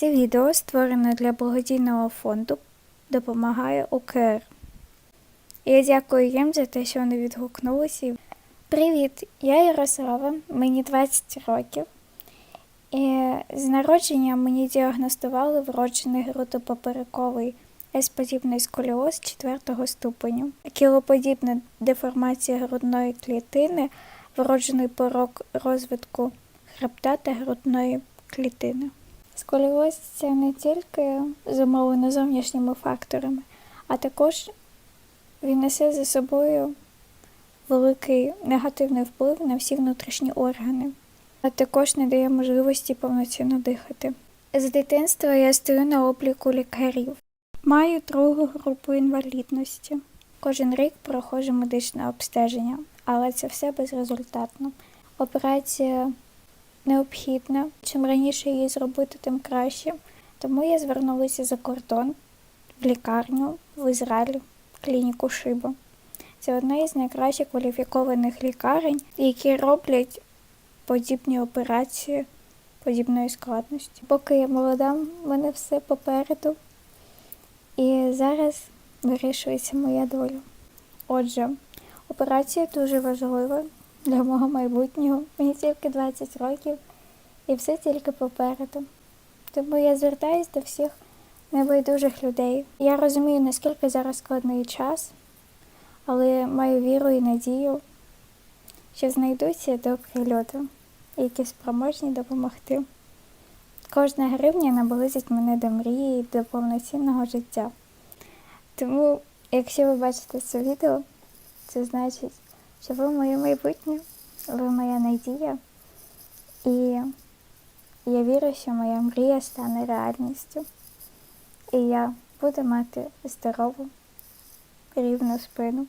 Це відео створено для благодійного фонду Допомагає УКР. Я дякую їм за те, що вони відгукнулися. Привіт, я Ярослава, мені 20 років. І з народження мені діагностували вроджений грудопоперековий С-подібний сколіоз 4 ступеню, кілоподібна деформація грудної клітини, вроджений порок розвитку хребта та грудної клітини. Сколіоз не тільки зумовлено зовнішніми факторами, а також він несе за собою великий негативний вплив на всі внутрішні органи, а також не дає можливості повноцінно дихати. З дитинства я стою на обліку лікарів. Маю другу групу інвалідності. Кожен рік проходжу медичне обстеження, але це все безрезультатно. Операція необхідна. Чим раніше її зробити, тим краще. Тому я звернулася за кордон в лікарню в Ізраїль, клініку Шиба. Це одна із найкращих кваліфікованих лікарень, які роблять подібні операції подібної складності. Поки я молода, в мене все попереду. І зараз вирішується моя доля. Отже, операція дуже важлива для мого майбутнього. Мені тільки 20 років і все тільки попереду. Тому я звертаюсь до всіх небайдужих людей. Я розумію, наскільки зараз складний час, але маю віру і надію, що знайдуться добрі люди, які спроможні допомогти. Кожна гривня наблизить мене до мрії до повноцінного життя. Тому, якщо ви бачите це відео, це значить, що ви моє майбутнє, ви моя надія. І я вірю, що моя мрія стане реальністю. І я буду мати здорову, рівну спину.